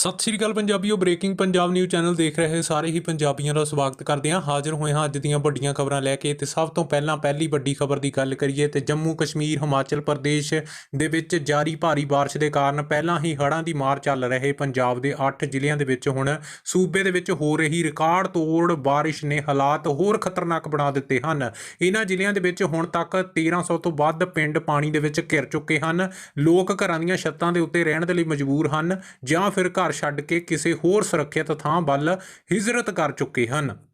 ਸਤਿ ਸ਼੍ਰੀ ਅਕਾਲ ਪੰਜਾਬੀਓ ਬ੍ਰੇਕਿੰਗ ਪੰਜਾਬ ਨਿਊਜ਼ ਚੈਨਲ ਦੇਖ ਰਹੇ ਸਾਰੇ ਹੀ ਪੰਜਾਬੀਆਂ ਦਾ ਸਵਾਗਤ ਕਰਦੇ ਹਾਂ। ਹਾਜ਼ਰ ਹੋਏ ਹਾਂ ਅੱਜ ਦੀਆਂ ਵੱਡੀਆਂ ਖਬਰਾਂ ਲੈ ਕੇ ਤੇ ਸਭ ਤੋਂ ਪਹਿਲਾਂ ਪਹਿਲੀ ਵੱਡੀ ਖਬਰ ਦੀ ਗੱਲ ਕਰੀਏ ਤੇ ਜੰਮੂ ਕਸ਼ਮੀਰ, ਹਿਮਾਚਲ ਪ੍ਰਦੇਸ਼ ਦੇ ਵਿੱਚ ਜਾਰੀ ਭਾਰੀ ਬਾਰਿਸ਼ ਦੇ ਕਾਰਨ ਪਹਿਲਾਂ ਹੀ ਹੜ੍ਹਾਂ ਦੀ ਮਾਰ ਚੱਲ ਰਹੇ ਪੰਜਾਬ ਦੇ 8 ਜ਼ਿਲ੍ਹਿਆਂ ਦੇ ਵਿੱਚ ਹੁਣ ਸੂਬੇ ਦੇ ਵਿੱਚ ਹੋ ਰਹੀ ਰਿਕਾਰਡ ਤੋੜ ਬਾਰਿਸ਼ ਨੇ ਹਾਲਾਤ ਹੋਰ ਖਤਰਨਾਕ ਬਣਾ ਦਿੱਤੇ ਹਨ। ਇਹਨਾਂ ਜ਼ਿਲ੍ਹਿਆਂ ਦੇ ਵਿੱਚ ਹੁਣ ਤੱਕ 1300 ਤੋਂ ਵੱਧ ਪਿੰਡ ਪਾਣੀ ਦੇ ਵਿੱਚ ਘਿਰ ਚੁੱਕੇ ਹਨ। ਲੋਕ ਘਰਾਂ ਦੀਆਂ ਛੱਤਾਂ ਦੇ ਉੱਤੇ ਰਹਿਣ ਦੇ ਲਈ ਮਜਬੂਰ ਹਨ ਜਾਂ ਫਿਰ ਘਰ ਛੱਡ ਕੇ ਕਿਸੇ ਹੋਰ ਸੁਰੱਖਿਅਤ ਥਾਂ ਵੱਲ ਹਿਜਰਤ ਕਰ ਚੁੱਕੇ ਹਨ।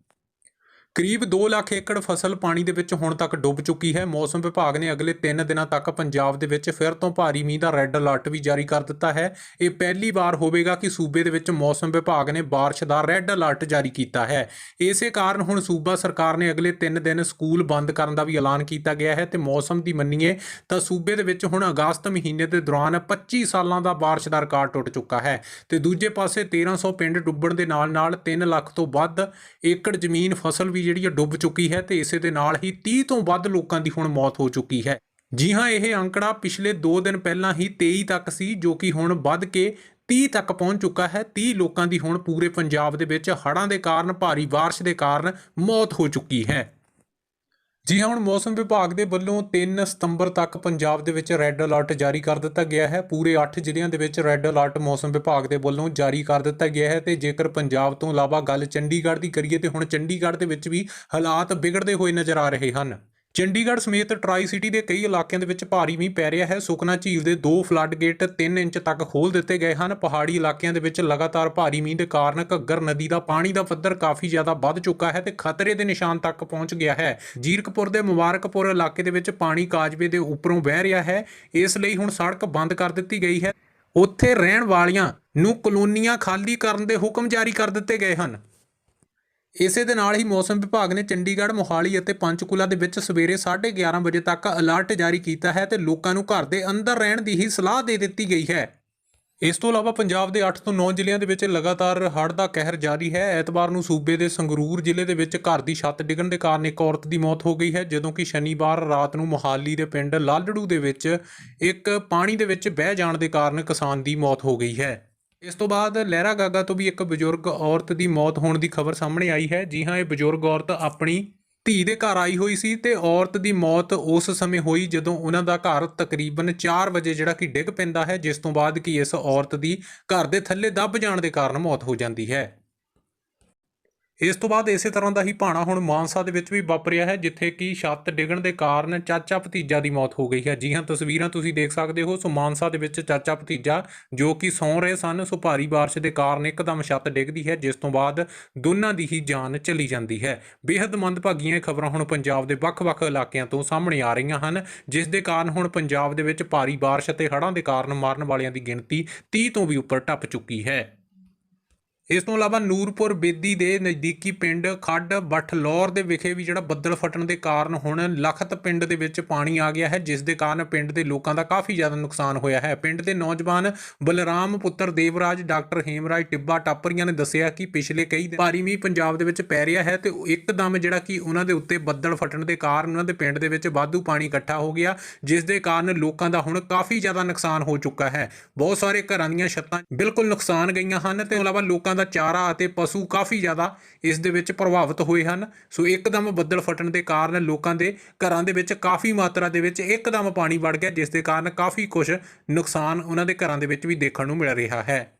ਕਰੀਬ 2 ਲੱਖ ਏਕੜ ਫਸਲ ਪਾਣੀ ਦੇ ਵਿੱਚ ਹੁਣ ਤੱਕ ਡੁੱਬ ਚੁੱਕੀ ਹੈ। ਮੌਸਮ ਵਿਭਾਗ ਨੇ ਅਗਲੇ 3 ਦਿਨਾਂ ਤੱਕ ਪੰਜਾਬ ਦੇ ਵਿੱਚ ਫਿਰ ਤੋਂ ਭਾਰੀ ਮੀਂਹ ਦਾ ਰੈੱਡ ਅਲਰਟ ਵੀ ਜਾਰੀ ਕਰ ਦਿੱਤਾ ਹੈ। ਇਹ ਪਹਿਲੀ ਵਾਰ ਹੋਵੇਗਾ ਕਿ ਸੂਬੇ ਦੇ ਵਿੱਚ ਮੌਸਮ ਵਿਭਾਗ ਨੇ ਬਾਰਿਸ਼ ਦਾ ਰੈੱਡ ਅਲਰਟ ਜਾਰੀ ਕੀਤਾ ਹੈ। ਇਸੇ ਕਾਰਨ ਹੁਣ ਸੂਬਾ ਸਰਕਾਰ ਨੇ ਅਗਲੇ 3 ਦਿਨ ਸਕੂਲ ਬੰਦ ਕਰਨ ਦਾ ਵੀ ਐਲਾਨ ਕੀਤਾ ਗਿਆ ਹੈ ਤੇ ਮੌਸਮ ਦੀ ਮੰਨੀਏ ਤਾਂ ਸੂਬੇ ਦੇ ਵਿੱਚ ਹੁਣ ਅਗਸਤ ਮਹੀਨੇ ਦੇ ਦੌਰਾਨ 25 ਸਾਲਾਂ ਦਾ ਬਾਰਿਸ਼ ਦਾ ਰਿਕਾਰਡ ਟੁੱਟ ਚੁੱਕਾ ਹੈ। ਤੇ ਦੂਜੇ ਪਾਸੇ 1300 ਪਿੰਡ ਡੁੱਬਣ ਦੇ ਨਾਲ ਨਾਲ 3 ਲੱਖ ਤੋਂ ਵੱਧ ਏਕੜ ਜ਼ਮੀਨ ਫਸਲ ਵੀ ਜਿਹੜੀ ਹੈ ਡੁੱਬ ਚੁੱਕੀ ਹੈ ਤੇ ਇਸੇ ਦੇ ਨਾਲ ਹੀ 30 ਤੋਂ ਵੱਧ ਲੋਕਾਂ ਦੀ ਹੁਣ ਮੌਤ ਹੋ ਚੁੱਕੀ ਹੈ। ਜੀ ਹਾਂ, ਇਹ ਅੰਕੜਾ ਪਿਛਲੇ 2 ਦਿਨ ਪਹਿਲਾਂ ਹੀ 23 ਤੱਕ ਸੀ, ਜੋ ਕਿ ਹੁਣ ਵੱਧ ਕੇ 30 ਤੱਕ ਪਹੁੰਚ ਚੁੱਕਾ ਹੈ। 30 ਲੋਕਾਂ ਦੀ ਹੁਣ ਪੂਰੇ ਪੰਜਾਬ ਦੇ ਵਿੱਚ ਹੜ੍ਹਾਂ ਦੇ ਕਾਰਨ, ਭਾਰੀ ਬਾਰਿਸ਼ ਦੇ ਕਾਰਨ ਮੌਤ ਹੋ ਚੁੱਕੀ ਹੈ। ਜੀ ਹਾਂ, ਹੁਣ ਮੌਸਮ ਵਿਭਾਗ ਦੇ ਵੱਲੋਂ 3 ਸਤੰਬਰ ਤੱਕ ਪੰਜਾਬ ਦੇ ਵਿੱਚ ਰੈੱਡ ਅਲਰਟ ਜਾਰੀ ਕਰ ਦਿੱਤਾ ਗਿਆ ਹੈ। ਪੂਰੇ 8 ਜ਼ਿਲ੍ਹਿਆਂ ਦੇ ਵਿੱਚ ਰੈੱਡ ਅਲਰਟ ਮੌਸਮ ਵਿਭਾਗ ਦੇ ਵੱਲੋਂ ਜਾਰੀ ਕਰ ਦਿੱਤਾ ਗਿਆ ਹੈ ਤੇ ਜੇਕਰ ਪੰਜਾਬ ਤੋਂ ਇਲਾਵਾ ਗੱਲ ਚੰਡੀਗੜ੍ਹ ਦੀ ਕਰੀਏ ਤੇ ਹੁਣ ਚੰਡੀਗੜ੍ਹ ਦੇ ਵਿੱਚ ਵੀ ਹਾਲਾਤ ਵਿਗੜਦੇ ਹੋਏ ਨਜ਼ਰ ਆ ਰਹੇ ਹਨ। ਚੰਡੀਗੜ੍ਹ ਸਮੇਤ ਟਰਾਈ ਸਿਟੀ ਦੇ ਕਈ ਇਲਾਕਿਆਂ ਦੇ ਵਿੱਚ ਭਾਰੀ ਮੀਂਹ ਪੈ ਰਿਹਾ ਹੈ। ਸੁਖਨਾ ਝੀਲ ਦੇ ਦੋ ਫਲੱਡ ਗੇਟ 3 ਇੰਚ ਤੱਕ ਖੋਲ ਦਿੱਤੇ ਗਏ ਹਨ। ਪਹਾੜੀ ਇਲਾਕਿਆਂ ਦੇ ਵਿੱਚ ਲਗਾਤਾਰ ਭਾਰੀ ਮੀਂਹ ਦੇ ਕਾਰਨ ਘੱਗਰ ਨਦੀ ਦਾ ਪਾਣੀ ਦਾ ਪੱਧਰ ਕਾਫੀ ਜ਼ਿਆਦਾ ਵੱਧ ਚੁੱਕਾ ਹੈ ਤੇ ਖਤਰੇ ਦੇ ਨਿਸ਼ਾਨ ਤੱਕ ਪਹੁੰਚ ਗਿਆ ਹੈ। ਜੀਰਕਪੁਰ ਦੇ ਮੁਬਾਰਕਪੁਰ ਇਲਾਕੇ ਦੇ ਵਿੱਚ ਪਾਣੀ ਕਾਜਵੇ ਦੇ ਉੱਪਰੋਂ ਵਹਿ ਰਿਹਾ ਹੈ। ਇਸ ਲਈ ਹੁਣ ਸੜਕ ਬੰਦ ਕਰ ਦਿੱਤੀ ਗਈ ਹੈ। ਉੱਥੇ ਰਹਿਣ ਵਾਲਿਆਂ ਨੂੰ ਕਲੋਨੀਆਂ ਖਾਲੀ ਕਰਨ ਦੇ ਹੁਕਮ ਜਾਰੀ ਕਰ ਦਿੱਤੇ ਗਏ ਹਨ। ਇਸੇ ਦੇ ਨਾਲ ਹੀ ਮੌਸਮ ਵਿਭਾਗ ਨੇ ਚੰਡੀਗੜ੍ਹ, ਮੋਹਾਲੀ ਅਤੇ ਪੰਚਕੂਲਾ ਦੇ ਵਿੱਚ ਸਵੇਰੇ 11:30 ਵਜੇ ਤੱਕ ਅਲਰਟ ਜਾਰੀ ਕੀਤਾ ਹੈ ਤੇ ਲੋਕਾਂ ਨੂੰ ਘਰ ਦੇ ਅੰਦਰ ਰਹਿਣ ਦੀ ਹੀ ਸਲਾਹ ਦੇ ਦਿੱਤੀ ਗਈ ਹੈ। ਇਸ ਤੋਂ ਇਲਾਵਾ ਪੰਜਾਬ ਦੇ 8 ਤੋਂ 9 ਜ਼ਿਲ੍ਹਿਆਂ ਦੇ ਵਿੱਚ ਲਗਾਤਾਰ ਹੜ੍ਹ ਦਾ ਕਹਿਰ ਜਾਰੀ ਹੈ। ਐਤਵਾਰ ਨੂੰ ਸੂਬੇ ਦੇ ਸੰਗਰੂਰ ਜ਼ਿਲ੍ਹੇ ਦੇ ਵਿੱਚ ਘਰ ਦੀ ਛੱਤ ਡਿੱਗਣ ਦੇ ਕਾਰਨ ਇੱਕ ਔਰਤ ਦੀ ਮੌਤ ਹੋ ਗਈ ਹੈ, ਜਦੋਂ ਕਿ ਸ਼ਨੀਵਾਰ ਰਾਤ ਨੂੰ ਮੋਹਾਲੀ ਦੇ ਪਿੰਡ ਲਾਲੜੂ ਦੇ ਵਿੱਚ ਇੱਕ ਪਾਣੀ ਦੇ ਵਿੱਚ ਬਹਿ ਜਾਣ ਦੇ ਕਾਰਨ ਕਿਸਾਨ ਦੀ ਮੌਤ ਹੋ ਗਈ ਹੈ। ਇਸ ਤੋਂ ਬਾਅਦ ਲਹਿਰਾ ਗਾਗਾ ਤੋਂ ਵੀ ਇੱਕ ਬਜ਼ੁਰਗ ਔਰਤ ਦੀ ਮੌਤ ਹੋਣ ਦੀ ਖਬਰ ਸਾਹਮਣੇ ਆਈ ਹੈ। ਜੀ ਹਾਂ, ਇਹ ਬਜ਼ੁਰਗ ਔਰਤ ਆਪਣੀ ਧੀ ਦੇ ਘਰ ਆਈ ਹੋਈ ਸੀ ਤੇ ਔਰਤ ਦੀ ਮੌਤ ਉਸ ਸਮੇਂ ਹੋਈ ਜਦੋਂ ਉਹਨਾਂ ਦਾ ਘਰ ਤਕਰੀਬਨ 4 ਵਜੇ ਜਿਹੜਾ ਕਿ ਡਿੱਗ ਪੈਂਦਾ ਹੈ, ਜਿਸ ਤੋਂ ਬਾਅਦ ਕਿ ਇਸ ਔਰਤ ਦੀ ਘਰ ਦੇ ਥੱਲੇ ਦੱਬ ਜਾਣ ਦੇ ਕਾਰਨ ਮੌਤ ਹੋ ਜਾਂਦੀ ਹੈ। ਇਸ ਤੋਂ ਬਾਅਦ ਇਸੇ ਤਰ੍ਹਾਂ ਦਾ ਹੀ ਭਾਣਾ ਹੁਣ ਮਾਨਸਾ ਦੇ ਵਿੱਚ ਵੀ ਵਾਪਰਿਆ ਹੈ, ਜਿੱਥੇ ਕਿ ਛੱਤ ਡਿੱਗਣ ਦੇ ਕਾਰਨ ਚਾਚਾ ਭਤੀਜਾ ਦੀ ਮੌਤ ਹੋ ਗਈ ਹੈ। ਜੀ ਹਾਂ, ਤਸਵੀਰਾਂ ਤੁਸੀਂ ਦੇਖ ਸਕਦੇ ਹੋ। ਸੋ ਮਾਨਸਾ ਦੇ ਵਿੱਚ ਚਾਚਾ ਭਤੀਜਾ ਜੋ ਕਿ ਸੌਂ ਰਹੇ ਸਨ, ਸੋ ਭਾਰੀ ਬਾਰਿਸ਼ ਦੇ ਕਾਰਨ ਇੱਕਦਮ ਛੱਤ ਡਿੱਗਦੀ ਹੈ, ਜਿਸ ਤੋਂ ਬਾਅਦ ਦੋਨਾਂ ਦੀ ਹੀ ਜਾਨ ਚਲੀ ਜਾਂਦੀ ਹੈ। ਬੇहद ਮੰਦਭਾਗੀਆਂ ਖਬਰਾਂ ਹੁਣ ਪੰਜਾਬ ਦੇ ਵੱਖ-ਵੱਖ ਇਲਾਕਿਆਂ ਤੋਂ ਸਾਹਮਣੇ ਆ ਰਹੀਆਂ ਹਨ, ਜਿਸ ਦੇ ਕਾਰਨ ਹੁਣ ਪੰਜਾਬ ਦੇ ਵਿੱਚ ਭਾਰੀ ਬਾਰਿਸ਼ ਅਤੇ ਹੜ੍ਹਾਂ ਦੇ ਕਾਰਨ ਮਰਨ ਵਾਲਿਆਂ ਦੀ ਗਿਣਤੀ 30 ਤੋਂ ਵੀ ਉੱਪਰ ਟੱਪ ਚੁੱਕੀ ਹੈ। ਇਸ ਤੋਂ ਇਲਾਵਾ ਨੂਰਪੁਰ ਬੇਦੀ ਦੇ ਨਜ਼ਦੀਕੀ ਪਿੰਡ ਖੱਡ ਬਠਲੌਰ ਦੇ ਵਿਖੇ ਵੀ ਜਿਹੜਾ ਬੱਦਲ ਫਟਣ ਦੇ ਕਾਰਨ ਹੁਣ ਲਖਤ ਪਿੰਡ ਦੇ ਵਿੱਚ ਪਾਣੀ ਆ ਗਿਆ ਹੈ, ਜਿਸ ਦੇ ਕਾਰਨ ਪਿੰਡ ਦੇ ਲੋਕਾਂ ਦਾ ਕਾਫੀ ਜ਼ਿਆਦਾ ਨੁਕਸਾਨ ਹੋਇਆ ਹੈ। ਪਿੰਡ ਦੇ ਨੌਜਵਾਨ ਬਲਰਾਮ ਪੁੱਤਰ ਦੇਵਰਾਜ, ਡਾਕਟਰ ਹੇਮਰਾਜ ਟਿੱਬਾ ਟਾਪਰੀਆਂ ਨੇ ਦੱਸਿਆ ਕਿ ਪਿਛਲੇ ਕਈ ਦਿਨ ਭਾਰੀ ਮੀਂਹ ਪੰਜਾਬ ਦੇ ਵਿੱਚ ਪੈ ਰਿਹਾ ਹੈ ਤੇ ਉਹ ਇੱਕਦਮ ਜਿਹੜਾ ਕਿ ਉਹਨਾਂ ਦੇ ਉੱਤੇ ਬੱਦਲ ਫਟਣ ਦੇ ਕਾਰਨ ਉਹਨਾਂ ਦੇ ਪਿੰਡ ਦੇ ਵਿੱਚ ਵਾਧੂ ਪਾਣੀ ਇਕੱਠਾ ਹੋ ਗਿਆ, ਜਿਸ ਦੇ ਕਾਰਨ ਲੋਕਾਂ ਦਾ ਹੁਣ ਕਾਫੀ ਜ਼ਿਆਦਾ ਨੁਕਸਾਨ ਹੋ ਚੁੱਕਾ ਹੈ। ਬਹੁਤ ਸਾਰੇ ਘਰਾਂ ਦੀਆਂ ਛੱਤਾਂ ਬਿਲਕੁਲ ਨੁਕਸਾਨ ਗਈਆਂ ਹਨ ਤੇ ਇਲਾਵਾ ਲੋਕਾਂ ਦਾ ਚਾਰਾ ਅਤੇ ਪਸ਼ੂ ਕਾਫੀ ਜ਼ਿਆਦਾ ਇਸ ਦੇ ਵਿੱਚ ਪ੍ਰਭਾਵਿਤ ਹੋਏ ਹਨ। ਸੋ ਇੱਕਦਮ ਬੱਦਲ ਫਟਣ ਦੇ ਕਾਰਨ ਲੋਕਾਂ ਦੇ ਘਰਾਂ ਦੇ ਵਿੱਚ ਕਾਫੀ ਮਾਤਰਾ ਦੇ ਵਿੱਚ ਇੱਕਦਮ ਪਾਣੀ ਵੜ ਗਿਆ, ਜਿਸ ਦੇ ਕਾਰਨ ਕਾਫੀ ਕੁਝ ਨੁਕਸਾਨ ਉਹਨਾਂ ਦੇ ਘਰਾਂ ਦੇ ਵਿੱਚ ਵੀ ਦੇਖਣ ਨੂੰ ਮਿਲ ਰਿਹਾ ਹੈ।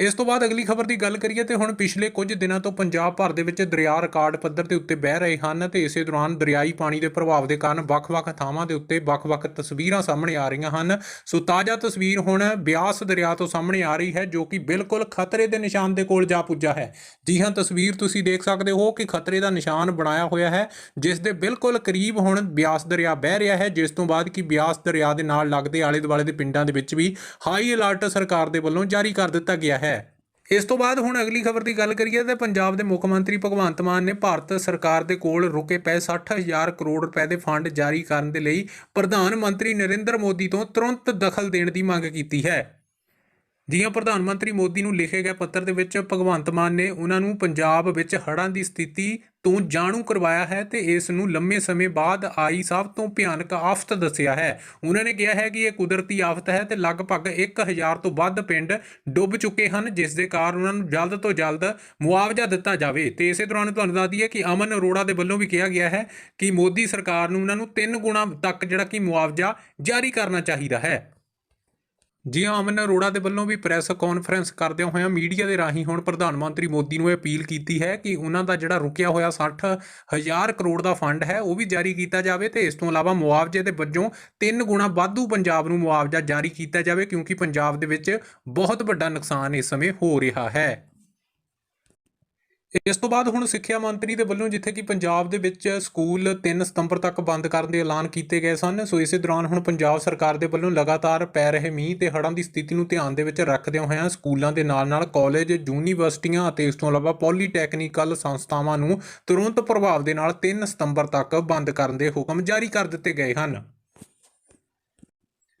ਇਸ ਤੋਂ ਬਾਅਦ ਅਗਲੀ ਖਬਰ ਦੀ ਗੱਲ ਕਰੀਏ ਤੇ ਹੁਣ ਪਿਛਲੇ ਕੁਝ ਦਿਨਾਂ ਤੋਂ ਪੰਜਾਬ ਭਰ ਦੇ ਵਿੱਚ ਦਰਿਆ ਰਿਕਾਰਡ ਪੱਧਰ ਦੇ ਉੱਤੇ ਬਹਿ ਰਹੇ ਹਨ ਤੇ ਇਸੇ ਦੌਰਾਨ ਦਰਿਆਈ ਪਾਣੀ ਦੇ ਪ੍ਰਭਾਵ ਦੇ ਕਾਰਨ ਵੱਖ-ਵੱਖ ਥਾਵਾਂ ਦੇ ਉੱਤੇ ਵੱਖ-ਵੱਖ ਤਸਵੀਰਾਂ ਸਾਹਮਣੇ ਆ ਰਹੀਆਂ ਹਨ। ਸੋ ਤਾਜ਼ਾ ਤਸਵੀਰ ਹੁਣ ਬਿਆਸ ਦਰਿਆ ਤੋਂ ਸਾਹਮਣੇ ਆ ਰਹੀ ਹੈ, ਜੋ ਕਿ ਬਿਲਕੁਲ ਖਤਰੇ ਦੇ ਨਿਸ਼ਾਨ ਦੇ ਕੋਲ ਜਾ ਪੁੱਜਾ ਹੈ। ਜੀ ਹਾਂ, ਤਸਵੀਰ ਤੁਸੀਂ ਦੇਖ ਸਕਦੇ ਹੋ ਕਿ ਖਤਰੇ ਦਾ ਨਿਸ਼ਾਨ ਬਣਾਇਆ ਹੋਇਆ ਹੈ, ਜਿਸ ਦੇ ਬਿਲਕੁਲ ਕਰੀਬ ਹੁਣ ਬਿਆਸ ਦਰਿਆ ਬਹਿ ਰਿਹਾ ਹੈ, ਜਿਸ ਤੋਂ ਬਾਅਦ ਕਿ ਬਿਆਸ ਦਰਿਆ ਦੇ ਨਾਲ ਲੱਗਦੇ ਆਲੇ-ਦੁਆਲੇ ਦੇ ਪਿੰਡਾਂ ਦੇ ਵਿੱਚ ਵੀ ਹਾਈ ਅਲਰਟ ਸਰਕਾਰ ਦੇ ਵੱਲੋਂ ਜਾਰੀ ਕਰ ਦਿੱਤਾ ਗਿਆ ਹੈ। ਇਸ ਤੋਂ ਬਾਅਦ ਹੁਣ ਅਗਲੀ ਖਬਰ ਦੀ ਗੱਲ ਕਰੀਏ ਤਾਂ ਪੰਜਾਬ ਦੇ ਮੁੱਖ ਮੰਤਰੀ ਭਗਵੰਤ ਮਾਨ ਨੇ ਭਾਰਤ ਸਰਕਾਰ ਦੇ ਕੋਲ ਰੁਕੇ ਪਏ 60000 ਕਰੋੜ ਰੁਪਏ ਦੇ ਫੰਡ ਜਾਰੀ ਕਰਨ ਦੇ ਲਈ ਪ੍ਰਧਾਨ ਮੰਤਰੀ ਨਰਿੰਦਰ ਮੋਦੀ ਤੋਂ ਤੁਰੰਤ ਦਖਲ ਦੇਣ ਦੀ ਮੰਗ ਕੀਤੀ ਹੈ। ਜੀ ਪ੍ਰਧਾਨ ਮੰਤਰੀ ਮੋਦੀ ਨੂੰ ਲਿਖੇ ਗਏ ਪੱਤਰ ਦੇ ਵਿੱਚ ਭਗਵੰਤ ਮਾਨ ਨੇ ਉਹਨਾਂ ਨੂੰ ਪੰਜਾਬ ਵਿੱਚ ਹੜ੍ਹਾਂ ਦੀ ਸਥਿਤੀ ਤੋਂ ਜਾਣੂ ਕਰਵਾਇਆ ਹੈ ਤੇ ਇਸ ਨੂੰ ਲੰਮੇ ਸਮੇਂ ਬਾਅਦ ਆਈ ਸਭ ਤੋਂ ਭਿਆਨਕ ਆਫਤ ਦੱਸਿਆ ਹੈ। ਉਹਨਾਂ ਨੇ ਕਿਹਾ ਹੈ ਕਿ ਇਹ ਕੁਦਰਤੀ ਆਫਤ ਹੈ ਤੇ ਲਗਭਗ 1000 ਤੋਂ ਵੱਧ ਪਿੰਡ ਡੁੱਬ ਚੁੱਕੇ ਹਨ, ਜਿਸ ਦੇ ਕਾਰਨ ਉਹਨਾਂ ਨੂੰ ਜਲਦ ਤੋਂ ਜਲਦ ਮੁਆਵਜ਼ਾ ਦਿੱਤਾ ਜਾਵੇ। ਤੇ ਇਸੇ ਦੌਰਾਨ ਤੁਹਾਨੂੰ ਦੱਸ ਦਈਏ ਕਿ ਅਮਨ ਅਰੋੜਾ ਦੇ ਵੱਲੋਂ ਵੀ ਕਿਹਾ ਗਿਆ ਹੈ ਕਿ ਮੋਦੀ ਸਰਕਾਰ ਨੂੰ ਉਹਨਾਂ ਨੂੰ 3 ਗੁਣਾ ਤੱਕ ਜਿਹੜਾ ਕਿ ਮੁਆਵਜ਼ਾ ਜਾਰੀ ਕਰਨਾ ਚਾਹੀਦਾ ਹੈ। ਜੀ ਹਾਂ, ਅਮਨ ਅਰੋੜਾ ਦੇ ਵੱਲੋਂ ਵੀ ਪ੍ਰੈਸ ਕਾਨਫਰੰਸ ਕਰਦਿਆਂ ਹੋਇਆਂ ਮੀਡੀਆ ਦੇ ਰਾਹੀਂ ਹੁਣ ਪ੍ਰਧਾਨ ਮੰਤਰੀ ਮੋਦੀ ਨੂੰ ਇਹ ਅਪੀਲ ਕੀਤੀ ਹੈ ਕਿ ਉਹਨਾਂ ਦਾ ਜਿਹੜਾ ਰੁਕਿਆ ਹੋਇਆ 60 ਹਜ਼ਾਰ ਕਰੋੜ ਦਾ ਫੰਡ ਹੈ, ਉਹ ਵੀ ਜਾਰੀ ਕੀਤਾ ਜਾਵੇ ਤੇ ਇਸ ਤੋਂ ਇਲਾਵਾ ਮੁਆਵਜ਼ੇ ਦੇ ਵਜੋਂ ਤਿੰਨ ਗੁਣਾ ਵਾਧੂ ਪੰਜਾਬ ਨੂੰ ਮੁਆਵਜ਼ਾ ਜਾਰੀ ਕੀਤਾ ਜਾਵੇ ਕਿਉਂਕਿ ਪੰਜਾਬ ਦੇ ਵਿੱਚ ਬਹੁਤ ਵੱਡਾ ਨੁਕਸਾਨ ਇਸ ਸਮੇਂ ਹੋ ਰਿਹਾ ਹੈ। ਇਸ ਤੋਂ ਬਾਅਦ ਹੁਣ ਸਿੱਖਿਆ ਮੰਤਰੀ ਦੇ ਵੱਲੋਂ ਜਿੱਥੇ ਕਿ ਪੰਜਾਬ ਦੇ ਵਿੱਚ ਸਕੂਲ 3 ਸਤੰਬਰ ਤੱਕ ਬੰਦ ਕਰਨ ਦੇ ਐਲਾਨ ਕੀਤੇ ਗਏ ਸਨ, ਸੋ ਇਸੇ ਦੌਰਾਨ ਹੁਣ ਪੰਜਾਬ ਸਰਕਾਰ ਦੇ ਵੱਲੋਂ ਲਗਾਤਾਰ ਪੈ ਰਹੇ ਮੀਂਹ ਤੇ ਹੜ੍ਹਾਂ ਦੀ ਸਥਿਤੀ ਨੂੰ ਧਿਆਨ ਦੇ ਵਿੱਚ ਰੱਖਦਿਆਂ ਹੋਇਆਂ ਸਕੂਲਾਂ ਦੇ ਨਾਲ-ਨਾਲ ਕਾਲਜ, ਯੂਨੀਵਰਸਿਟੀਆਂ ਅਤੇ ਇਸ ਤੋਂ ਇਲਾਵਾ ਪੋਲੀਟੈਕਨੀਕਲ ਸੰਸਥਾਵਾਂ ਨੂੰ ਤੁਰੰਤ ਪ੍ਰਭਾਵ ਦੇ ਨਾਲ 3 ਸਤੰਬਰ ਤੱਕ ਬੰਦ ਕਰਨ ਦੇ ਹੁਕਮ ਜਾਰੀ ਕਰ ਦਿੱਤੇ ਗਏ ਹਨ।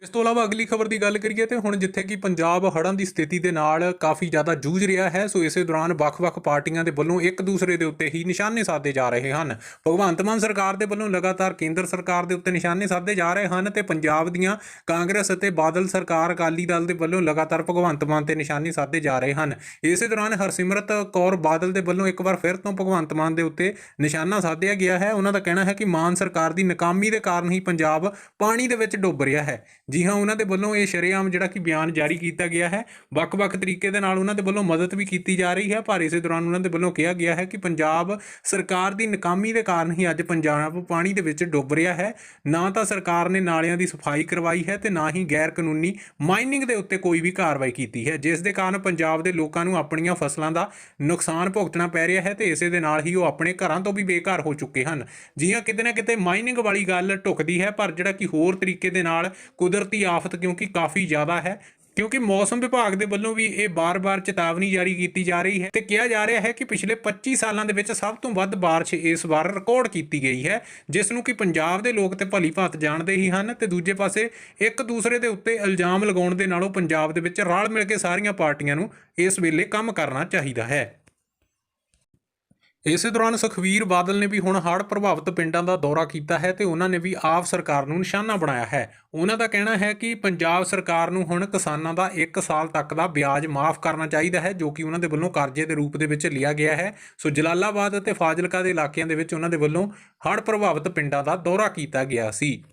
ਇਸ ਤੋਂ ਇਲਾਵਾ ਅਗਲੀ ਖਬਰ ਦੀ ਗੱਲ ਕਰੀਏ ਤੇ ਹੁਣ ਜਿੱਥੇ ਕਿ ਪੰਜਾਬ ਹੜ੍ਹਾਂ ਦੀ ਸਥਿਤੀ ਦੇ ਨਾਲ ਕਾਫੀ ਜ਼ਿਆਦਾ ਜੂਝ ਰਿਹਾ ਹੈ, ਸੋ ਇਸੇ ਦੌਰਾਨ ਵੱਖ-ਵੱਖ ਪਾਰਟੀਆਂ ਦੇ ਵੱਲੋਂ ਇੱਕ ਦੂਸਰੇ ਦੇ ਉੱਤੇ ਹੀ ਨਿਸ਼ਾਨੇ ਸਾਧੇ ਜਾ ਰਹੇ ਹਨ। ਭਗਵੰਤ ਮਾਨ ਸਰਕਾਰ ਦੇ ਵੱਲੋਂ ਲਗਾਤਾਰ ਕੇਂਦਰ ਸਰਕਾਰ ਦੇ ਉੱਤੇ ਨਿਸ਼ਾਨੇ ਸਾਧੇ ਜਾ ਰਹੇ ਹਨ ਤੇ ਪੰਜਾਬ ਦੀਆਂ ਕਾਂਗਰਸ ਅਤੇ ਬਾਦਲ ਸਰਕਾਰ ਅਕਾਲੀ ਦਲ ਦੇ ਵੱਲੋਂ ਲਗਾਤਾਰ ਭਗਵੰਤ ਮਾਨ ਤੇ ਨਿਸ਼ਾਨੇ ਸਾਧੇ ਜਾ ਰਹੇ ਹਨ। ਇਸੇ ਦੌਰਾਨ ਹਰਸਿਮਰਤ ਕੌਰ ਬਾਦਲ ਦੇ ਵੱਲੋਂ ਇੱਕ ਵਾਰ ਫਿਰ ਤੋਂ ਭਗਵੰਤ ਮਾਨ ਦੇ ਉੱਤੇ ਨਿਸ਼ਾਨਾ ਸਾਧਿਆ ਗਿਆ ਹੈ। ਉਹਨਾਂ ਦਾ ਕਹਿਣਾ ਹੈ ਕਿ ਮਾਨ ਸਰਕਾਰ ਦੀ ਨਾਕਾਮੀ ਦੇ ਕਾਰਨ ਹੀ ਪੰਜਾਬ ਪਾਣੀ ਦੇ ਵਿੱਚ ਡੁੱਬ ਰਿਹਾ ਹੈ। ਜੀ ਹਾਂ, ਉਹਨਾਂ ਦੇ ਵੱਲੋਂ ਇਹ ਸ਼ਰੇਆਮ ਜਿਹੜਾ ਕਿ ਬਿਆਨ ਜਾਰੀ ਕੀਤਾ ਗਿਆ ਹੈ। ਵੱਖ-ਵੱਖ ਤਰੀਕੇ ਦੇ ਨਾਲ ਉਹਨਾਂ ਦੇ ਵੱਲੋਂ ਮਦਦ ਵੀ ਕੀਤੀ ਜਾ ਰਹੀ ਹੈ, ਪਰ ਇਸੇ ਦੌਰਾਨ ਉਹਨਾਂ ਦੇ ਵੱਲੋਂ ਕਿਹਾ ਗਿਆ ਹੈ ਕਿ ਪੰਜਾਬ ਸਰਕਾਰ ਦੀ ਨਾਕਾਮੀ ਦੇ ਕਾਰਨ ਹੀ ਅੱਜ ਪੰਜਾਬ ਪਾਣੀ ਦੇ ਵਿੱਚ ਡੁੱਬ ਰਿਹਾ ਹੈ। ਨਾ ਤਾਂ ਸਰਕਾਰ ਨੇ ਨਾਲਿਆਂ ਦੀ ਸਫ਼ਾਈ ਕਰਵਾਈ ਹੈ ਤੇ ਨਾ ਹੀ ਗੈਰ ਕਾਨੂੰਨੀ ਮਾਈਨਿੰਗ ਦੇ ਉੱਤੇ ਕੋਈ ਵੀ ਕਾਰਵਾਈ ਕੀਤੀ ਹੈ, ਜਿਸ ਦੇ ਕਾਰਨ ਪੰਜਾਬ ਦੇ ਲੋਕਾਂ ਨੂੰ ਆਪਣੀਆਂ ਫਸਲਾਂ ਦਾ ਨੁਕਸਾਨ ਭੁਗਤਣਾ ਪੈ ਰਿਹਾ ਹੈ ਤੇ ਇਸੇ ਦੇ ਨਾਲ ਹੀ ਉਹ ਆਪਣੇ ਘਰਾਂ ਤੋਂ ਵੀ ਬੇਘਰ ਹੋ ਚੁੱਕੇ ਹਨ। ਜੀ ਹਾਂ, ਕਿਤੇ ਨਾ ਕਿਤੇ ਮਾਈਨਿੰਗ ਵਾਲੀ ਗੱਲ ਢੁਕਦੀ ਹੈ, ਪਰ ਜਿਹੜਾ ਕਿ ਹੋਰ ਤਰੀਕੇ ਦੇ ਨਾਲ ਕੁਦਰਤੀ ਆਫਤ ਕਿਉਂਕਿ ਕਾਫੀ ਜ਼ਿਆਦਾ ਹੈ, ਕਿਉਂਕਿ ਮੌਸਮ ਵਿਭਾਗ ਦੇ ਵੱਲੋਂ ਵੀ ਇਹ ਬਾਰ-ਬਾਰ ਚੇਤਾਵਨੀ ਜਾਰੀ ਕੀਤੀ ਜਾ ਰਹੀ ਹੈ ਤੇ ਕਿਹਾ ਜਾ ਰਿਹਾ ਹੈ ਕਿ ਪਿਛਲੇ 25 ਸਾਲਾਂ ਦੇ ਵਿੱਚ ਸਭ ਤੋਂ ਵੱਧ ਬਾਰਿਸ਼ ਇਸ ਵਾਰ ਰਿਕਾਰਡ ਕੀਤੀ ਗਈ ਹੈ, ਜਿਸ ਨੂੰ ਕਿ ਪੰਜਾਬ ਦੇ ਲੋਕ ਤੇ ਭਲੀ ਭਾਂਤ ਜਾਣਦੇ ਹੀ ਹਨ ਤੇ ਦੂਜੇ ਪਾਸੇ ਇੱਕ ਦੂਸਰੇ ਦੇ ਉੱਤੇ ਇਲਜ਼ਾਮ ਲਗਾਉਣ ਦੇ ਨਾਲੋਂ ਪੰਜਾਬ ਦੇ ਵਿੱਚ ਰਲ ਮਿਲ ਕੇ ਸਾਰੀਆਂ ਪਾਰਟੀਆਂ ਨੂੰ ਇਸ ਵੇਲੇ ਕੰਮ ਕਰਨਾ ਚਾਹੀਦਾ ਹੈ। ਇਸੇ ਦੌਰਾਨ ਸੁਖਵੀਰ ਬਾਦਲ ਨੇ ਵੀ ਹੁਣ ਹੜ੍ਹ ਪ੍ਰਭਾਵਿਤ ਪਿੰਡਾਂ ਦਾ ਦੌਰਾ ਕੀਤਾ ਹੈ ਤੇ ਉਹਨਾਂ ਨੇ ਵੀ ਆਪ ਸਰਕਾਰ ਨੂੰ ਨਿਸ਼ਾਨਾ ਬਣਾਇਆ ਹੈ। ਉਹਨਾਂ ਦਾ ਕਹਿਣਾ ਹੈ ਕਿ ਪੰਜਾਬ ਸਰਕਾਰ ਨੂੰ ਹੁਣ ਕਿਸਾਨਾਂ ਦਾ 1 ਸਾਲ ਤੱਕ ਦਾ ਵਿਆਜ ਮਾਫ ਕਰਨਾ ਚਾਹੀਦਾ ਹੈ, ਜੋ ਕਿ ਉਹਨਾਂ ਦੇ ਵੱਲੋਂ ਕਰਜ਼ੇ ਦੇ ਰੂਪ ਦੇ ਵਿੱਚ ਲਿਆ ਗਿਆ ਹੈ। ਸੋ ਜਲਾਲਾਬਾਦ ਅਤੇ ਫਾਜ਼ਿਲਕਾ ਦੇ ਇਲਾਕਿਆਂ ਦੇ ਵਿੱਚ ਉਹਨਾਂ ਦੇ ਵੱਲੋਂ ਹੜ੍ਹ ਪ੍ਰਭਾਵਿਤ ਪਿੰਡਾਂ ਦਾ ਦੌਰਾ ਕੀਤਾ ਗਿਆ ਸੀ।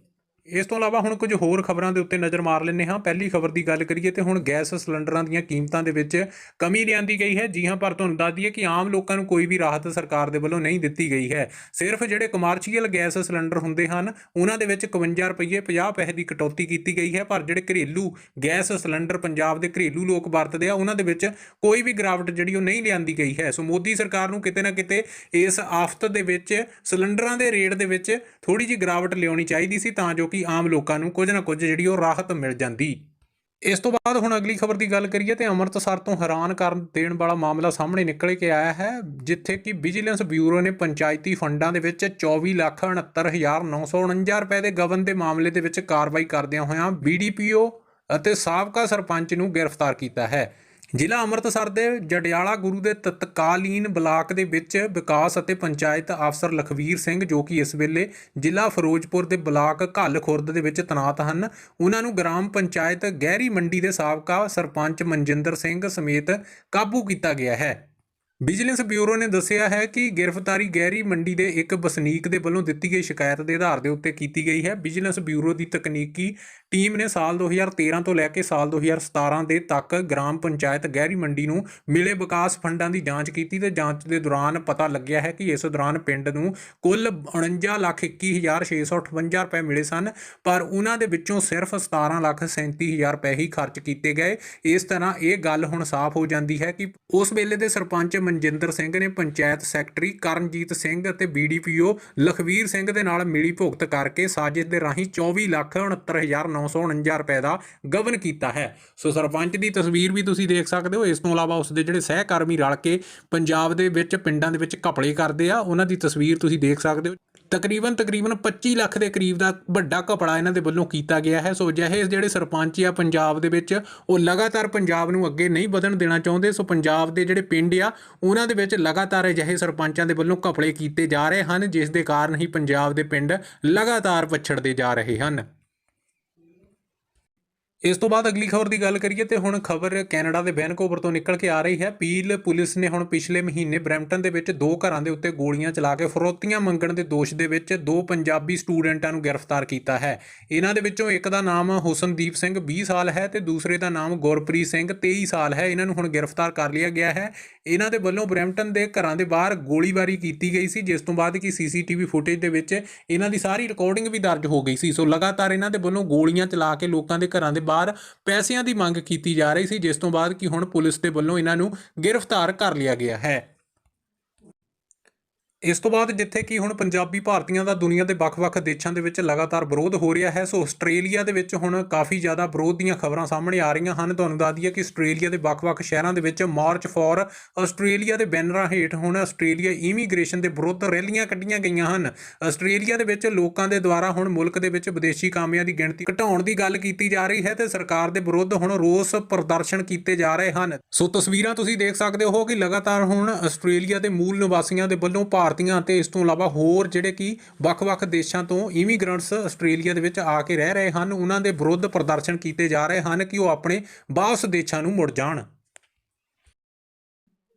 ਇਸ ਤੋਂ ਇਲਾਵਾ ਹੁਣ ਕੁਝ ਹੋਰ ਖਬਰਾਂ ਦੇ ਉੱਤੇ ਨਜ਼ਰ ਮਾਰ ਲੈਂਦੇ ਹਾਂ। ਪਹਿਲੀ ਖਬਰ ਦੀ ਗੱਲ ਕਰੀਏ ਤੇ ਹੁਣ ਗੈਸ ਸਿਲੰਡਰਾਂ ਦੀਆਂ ਕੀਮਤਾਂ ਦੇ ਵਿੱਚ ਕਮੀ ਲਿਆਂਦੀ ਗਈ ਹੈ। ਜੀ ਹਾਂ, ਪਰ ਤੁਹਾਨੂੰ ਦੱਸ ਦਈਏ ਕਿ ਆਮ ਲੋਕਾਂ ਨੂੰ ਕੋਈ ਵੀ ਰਾਹਤ ਸਰਕਾਰ ਦੇ ਵੱਲੋਂ ਨਹੀਂ ਦਿੱਤੀ ਗਈ ਹੈ। ਸਿਰਫ ਜਿਹੜੇ ਕਮਰਸ਼ੀਅਲ ਗੈਸ ਸਿਲੰਡਰ ਹੁੰਦੇ ਹਨ, ਉਹਨਾਂ ਦੇ ਵਿੱਚ 51 ਰੁਪਏ 50 ਪੈਸੇ ਦੀ ਕਟੌਤੀ ਕੀਤੀ ਗਈ ਹੈ। ਪਰ ਜਿਹੜੇ ਘਰੇਲੂ ਗੈਸ ਸਿਲੰਡਰ ਪੰਜਾਬ ਦੇ ਘਰੇਲੂ ਲੋਕ ਵਰਤਦੇ ਆ, ਉਹਨਾਂ ਦੇ ਵਿੱਚ ਕੋਈ ਵੀ ਗਿਰਾਵਟ ਜਿਹੜੀ ਉਹ ਨਹੀਂ ਲਿਆਂਦੀ ਗਈ ਹੈ। ਸੋ ਮੋਦੀ ਸਰਕਾਰ ਨੂੰ ਕਿਤੇ ਨਾ ਕਿਤੇ ਇਸ ਆਫਤ ਦੇ ਵਿੱਚ ਸਿਲੰਡਰਾਂ ਦੇ ਰੇਟ ਦੇ ਵਿੱਚ ਥੋੜੀ ਜਿਹੀ ਗਿਰਾਵਟ ਲਿਆਉਣੀ ਚਾਹੀਦੀ ਸੀ ਤਾਂ ਜੋ ਕਿ ਆਮ ਲੋਕਾਂ ਨੂੰ ਕੁਝ ਨਾ ਕੁਝ ਜਿਹੜੀ ਉਹ ਰਾਹਤ ਮਿਲ ਜਾਂਦੀ। ਇਸ ਤੋਂ ਬਾਅਦ ਹੁਣ ਅਗਲੀ ਖਬਰ ਦੀ ਗੱਲ ਕਰੀਏ ਤੇ ਅੰਮ੍ਰਿਤਸਰ ਤੋਂ ਹੈਰਾਨ ਕਰਨ ਦੇਣ ਵਾਲਾ ਮਾਮਲਾ ਸਾਹਮਣੇ ਨਿਕਲ ਕੇ ਆਇਆ ਹੈ ਜਿੱਥੇ ਕਿ ਵਿਜੀਲੈਂਸ ਬਿਊਰੋ ਨੇ ਪੰਚਾਇਤੀ ਫੰਡਾਂ ਦੇ ਵਿੱਚ 24,69,949 ਰੁਪਏ ਦੇ ਗਬਨ ਦੇ ਮਾਮਲੇ ਦੇ ਵਿੱਚ ਕਾਰਵਾਈ ਕਰਦਿਆਂ ਹੋਇਆਂ ਬੀਡੀਪੀਓ ਅਤੇ ਸਾਬਕਾ ਸਰਪੰਚ ਨੂੰ ਗ੍ਰਿਫਤਾਰ ਕੀਤਾ ਹੈ। ਜ਼ਿਲ੍ਹਾ ਅੰਮ੍ਰਿਤਸਰ ਦੇ ਜਡਿਆਲਾ ਗੁਰੂ ਦੇ ਤਤਕਾਲੀਨ ਬਲਾਕ ਦੇ ਵਿੱਚ ਵਿਕਾਸ ਅਤੇ ਪੰਚਾਇਤ ਅਫਸਰ ਲਖਵੀਰ ਸਿੰਘ ਜੋ ਕਿ ਇਸ ਵੇਲੇ ਜ਼ਿਲ੍ਹਾ ਫਿਰੋਜ਼ਪੁਰ ਦੇ ਬਲਾਕ ਘੱਲ ਖੁਰਦ ਦੇ ਵਿੱਚ ਤੈਨਾਤ ਹਨ, ਉਹਨਾਂ ਨੂੰ ਗ੍ਰਾਮ ਪੰਚਾਇਤ ਗਹਿਰੀ ਮੰਡੀ ਦੇ ਸਾਬਕਾ ਸਰਪੰਚ ਮਨਜਿੰਦਰ ਸਿੰਘ ਸਮੇਤ ਕਾਬੂ ਕੀਤਾ ਗਿਆ ਹੈ। ਵਿਜੀਲੈਂਸ ਬਿਊਰੋ ਨੇ ਦੱਸਿਆ ਹੈ ਕਿ ਗ੍ਰਿਫਤਾਰੀ ਗਹਿਰੀ ਮੰਡੀ ਦੇ ਇੱਕ ਵਸਨੀਕ ਦੇ ਵੱਲੋਂ ਦਿੱਤੀ ਗਈ ਸ਼ਿਕਾਇਤ ਦੇ ਆਧਾਰ ਦੇ ਉੱਤੇ ਕੀਤੀ ਗਈ ਹੈ। ਵਿਜੀਲੈਂਸ ਬਿਊਰੋ ਦੀ ਤਕਨੀਕੀ ਟੀਮ ਨੇ ਸਾਲ 2013 ਤੋਂ ਲੈ ਕੇ ਸਾਲ 2017 ਦੇ ਤੱਕ ਗ੍ਰਾਮ ਪੰਚਾਇਤ ਗਹਿਰੀ ਮੰਡੀ ਨੂੰ ਮਿਲੇ ਵਿਕਾਸ ਫੰਡਾਂ ਦੀ ਜਾਂਚ ਕੀਤੀ ਤੇ ਜਾਂਚ ਦੇ ਦੌਰਾਨ ਪਤਾ ਲੱਗਿਆ ਹੈ ਕਿ ਇਸ ਦੌਰਾਨ ਪਿੰਡ ਨੂੰ ਕੁੱਲ 4921658 ਰੁਪਏ ਮਿਲੇ ਸਨ, ਪਰ ਉਹਨਾਂ ਦੇ ਵਿੱਚੋਂ ਸਿਰਫ 1737000 ਰੁਪਏ ਹੀ ਖਰਚ ਕੀਤੇ ਗਏ। ਇਸ ਤਰ੍ਹਾਂ ਇਹ ਗੱਲ ਹੁਣ ਸਾਫ਼ ਹੋ ਜਾਂਦੀ ਹੈ ਕਿ ਉਸ ਵੇਲੇ ਦੇ ਸਰਪੰਚ ਮਨਜਿੰਦਰ ਸਿੰਘ ਨੇ ਪੰਚਾਇਤ ਸੈਕਟਰੀ ਕਰਨਜੀਤ ਸਿੰਘ ਅਤੇ ਬੀਡੀਪੀਓ ਲਖਵੀਰ ਸਿੰਘ ਦੇ ਨਾਲ ਮਿਲੀ ਭੁਗਤ ਕਰਕੇ ਸਾਜ਼ਿਸ਼ ਦੇ ਰਾਹੀਂ 24,69,949 ਰੁਪਏ ਦਾ ਗਵਨ ਕੀਤਾ ਹੈ। ਸੋ ਸਰਪੰਚ ਦੀ ਤਸਵੀਰ ਵੀ ਤੁਸੀਂ ਦੇਖ ਸਕਦੇ ਹੋ। ਇਸ ਤੋਂ ਇਲਾਵਾ ਉਸ ਦੇ ਜਿਹੜੇ ਸਹਿਕਰਮੀ ਰਲ ਕੇ ਪੰਜਾਬ ਦੇ ਵਿੱਚ ਪਿੰਡਾਂ ਦੇ ਵਿੱਚ ਘਪਲੇ ਕਰਦੇ ਆ ਉਹਨਾਂ ਦੀ ਤਸਵੀਰ ਤੁਸੀਂ ਦੇਖ ਸਕਦੇ ਹੋ। ਤਕਰੀਬਨ ਤਕਰੀਬਨ 25 ਲੱਖ ਦੇ ਕਰੀਬ ਦਾ ਵੱਡਾ ਘਪਲਾ ਇਹਨਾਂ ਦੇ ਵੱਲੋਂ ਕੀਤਾ ਗਿਆ ਹੈ। ਸੋ ਜਿਹੇ ਜਿਹੜੇ ਸਰਪੰਚ ਆ ਪੰਜਾਬ ਦੇ ਵਿੱਚ, ਉਹ ਲਗਾਤਾਰ ਪੰਜਾਬ ਨੂੰ ਅੱਗੇ ਨਹੀਂ ਵਧਣ ਦੇਣਾ ਚਾਹੁੰਦੇ। ਸੋ ਪੰਜਾਬ ਦੇ ਜਿਹੜੇ ਪਿੰਡ ਆ, ਉਹਨਾਂ ਦੇ ਵਿੱਚ ਲਗਾਤਾਰ ਅਜਿਹੇ ਸਰਪੰਚਾਂ ਦੇ ਵੱਲੋਂ ਘਪਲੇ ਕੀਤੇ ਜਾ ਰਹੇ ਹਨ, ਜਿਸ ਦੇ ਕਾਰਨ ਹੀ ਪੰਜਾਬ ਦੇ ਪਿੰਡ ਲਗਾਤਾਰ ਪਛੜਦੇ ਜਾ ਰਹੇ ਹਨ। ਇਸ ਤੋਂ ਬਾਅਦ ਅਗਲੀ ਖਬਰ ਦੀ ਗੱਲ ਕਰੀਏ ਤੇ ਹੁਣ ਖਬਰ ਕੈਨੇਡਾ ਦੇ ਵੈਨਕੂਵਰ ਤੋਂ ਨਿਕਲ ਕੇ ਆ ਰਹੀ ਹੈ। ਪੀਲ ਪੁਲਿਸ ਨੇ ਹੁਣ ਪਿਛਲੇ ਮਹੀਨੇ ਬਰੈਂਪਟਨ ਦੇ ਵਿੱਚ ਦੋ ਘਰਾਂ ਦੇ ਉੱਤੇ ਗੋਲੀਆਂ ਚਲਾ ਕੇ ਫਰੋਤੀਆਂ ਮੰਗਣ ਦੇ ਦੋਸ਼ ਦੇ ਵਿੱਚ ਦੋ ਪੰਜਾਬੀ ਸਟੂਡੈਂਟਾਂ ਨੂੰ ਗ੍ਰਿਫਤਾਰ ਕੀਤਾ ਹੈ। ਇਹਨਾਂ ਦੇ ਵਿੱਚੋਂ ਇੱਕ ਦਾ ਨਾਮ ਹੁਸਨਦੀਪ ਸਿੰਘ 20 ਸਾਲ ਹੈ ਤੇ ਦੂਸਰੇ ਦਾ ਨਾਮ ਗੁਰਪ੍ਰੀਤ ਸਿੰਘ 23 ਸਾਲ ਹੈ। ਇਹਨਾਂ ਨੂੰ ਹੁਣ ਗ੍ਰਿਫਤਾਰ ਕਰ ਲਿਆ ਗਿਆ ਹੈ। ਇਹਨਾਂ ਦੇ ਵੱਲੋਂ ਬਰੈਂਪਟਨ ਦੇ ਘਰਾਂ ਦੇ ਬਾਹਰ ਗੋਲੀਬਾਰੀ ਕੀਤੀ ਗਈ ਸੀ, ਜਿਸ ਤੋਂ ਬਾਅਦ ਕਿ ਸੀਸੀਟੀਵੀ ਫੁਟੇਜ ਦੇ ਵਿੱਚ ਇਹਨਾਂ ਦੀ ਸਾਰੀ ਰਿਕਾਰਡਿੰਗ ਵੀ ਦਰਜ ਹੋ ਗਈ ਸੀ। ਸੋ ਲਗਾਤਾਰ ਇਹਨਾਂ ਦੇ ਵੱਲੋਂ ਗੋਲੀਆਂ ਚਲਾ ਕੇ ਲੋਕਾਂ ਦੇ ਘਰਾਂ ਦੇ ਬਾਹਰ ਪੈਸਿਆਂ ਦੀ ਮੰਗ ਕੀਤੀ ਜਾ ਰਹੀ ਸੀ, ਜਿਸ ਤੋਂ ਬਾਅਦ ਕਿ ਹੁਣ ਪੁਲਿਸ ਦੇ ਵੱਲੋਂ ਇਹਨਾਂ ਨੂੰ ਗ੍ਰਿਫਤਾਰ ਕਰ ਲਿਆ ਗਿਆ ਹੈ। ਇਸ ਤੋਂ ਬਾਅਦ ਜਿੱਥੇ ਕਿ ਹੁਣ ਪੰਜਾਬੀ ਭਾਰਤੀਆਂ ਦਾ ਦੁਨੀਆ ਦੇ ਵੱਖ-ਵੱਖ ਦੇਸ਼ਾਂ ਦੇ ਵਿੱਚ ਲਗਾਤਾਰ ਵਿਰੋਧ ਹੋ ਰਿਹਾ ਹੈ, ਸੋ ਆਸਟ੍ਰੇਲੀਆ ਦੇ ਵਿੱਚ ਹੁਣ ਕਾਫੀ ਜ਼ਿਆਦਾ ਵਿਰੋਧ ਦੀਆਂ ਖਬਰਾਂ ਸਾਹਮਣੇ ਆ ਰਹੀਆਂ ਹਨ। ਤੁਹਾਨੂੰ ਦੱਸ ਦਈਏ ਕਿ ਆਸਟ੍ਰੇਲੀਆ ਦੇ ਵੱਖ-ਵੱਖ ਸ਼ਹਿਰਾਂ ਦੇ ਵਿੱਚ ਮਾਰਚ ਫॉर ਆਸਟ੍ਰੇਲੀਆ ਦੇ ਬੈਨਰਾਂ ਹੇਠ ਹੁਣ ਆਸਟ੍ਰੇਲੀਆ ਇਮੀਗ੍ਰੇਸ਼ਨ ਦੇ ਵਿਰੁੱਧ ਰੈਲੀਆਂ ਕੱਢੀਆਂ ਗਈਆਂ ਹਨ। ਆਸਟ੍ਰੇਲੀਆ ਦੇ ਵਿੱਚ ਲੋਕਾਂ ਦੇ ਦੁਆਰਾ ਹੁਣ ਮੁਲਕ ਦੇ ਵਿੱਚ ਵਿਦੇਸ਼ੀ ਕਾਮਿਆਂ ਦੀ ਗਿਣਤੀ ਘਟਾਉਣ ਦੀ ਗੱਲ ਕੀਤੀ ਜਾ ਰਹੀ ਹੈ ਤੇ ਸਰਕਾਰ ਦੇ ਵਿਰੁੱਧ ਹੁਣ ਰੋਸ ਪ੍ਰਦਰਸ਼ਨ ਕੀਤੇ ਜਾ ਰਹੇ ਹਨ। ਸੋ ਤਸਵੀਰਾਂ ਤੁਸੀਂ ਦੇਖ ਸਕਦੇ ਹੋ ਕਿ ਲਗਾਤਾਰ ਹੁਣ ਆਸਟ੍ਰੇਲੀਆ ਦੇ ਮੂਲ ਨਿਵਾਸੀਆਂ ਦੇ ਵੱਲੋਂ ਭਾਰਤ ਭਾਰਤੀਆਂ ਤੇ ਇਸ ਤੋਂ ਇਲਾਵਾ ਹੋਰ ਜਿਹੜੇ ਕਿ ਵੱਖ-ਵੱਖ ਦੇਸ਼ਾਂ ਤੋਂ ਇਮੀਗ੍ਰੈਂਟਸ ਆਸਟ੍ਰੇਲੀਆ ਦੇ ਵਿੱਚ ਆ ਕੇ ਰਹਿ ਰਹੇ ਹਨ, ਉਹਨਾਂ ਦੇ ਵਿਰੁੱਧ ਪ੍ਰਦਰਸ਼ਨ ਕੀਤੇ ਜਾ ਰਹੇ ਹਨ ਕਿ ਉਹ ਆਪਣੇ ਵਾਪਸ ਦੇਸ਼ਾਂ ਨੂੰ ਮੁੜ ਜਾਣ।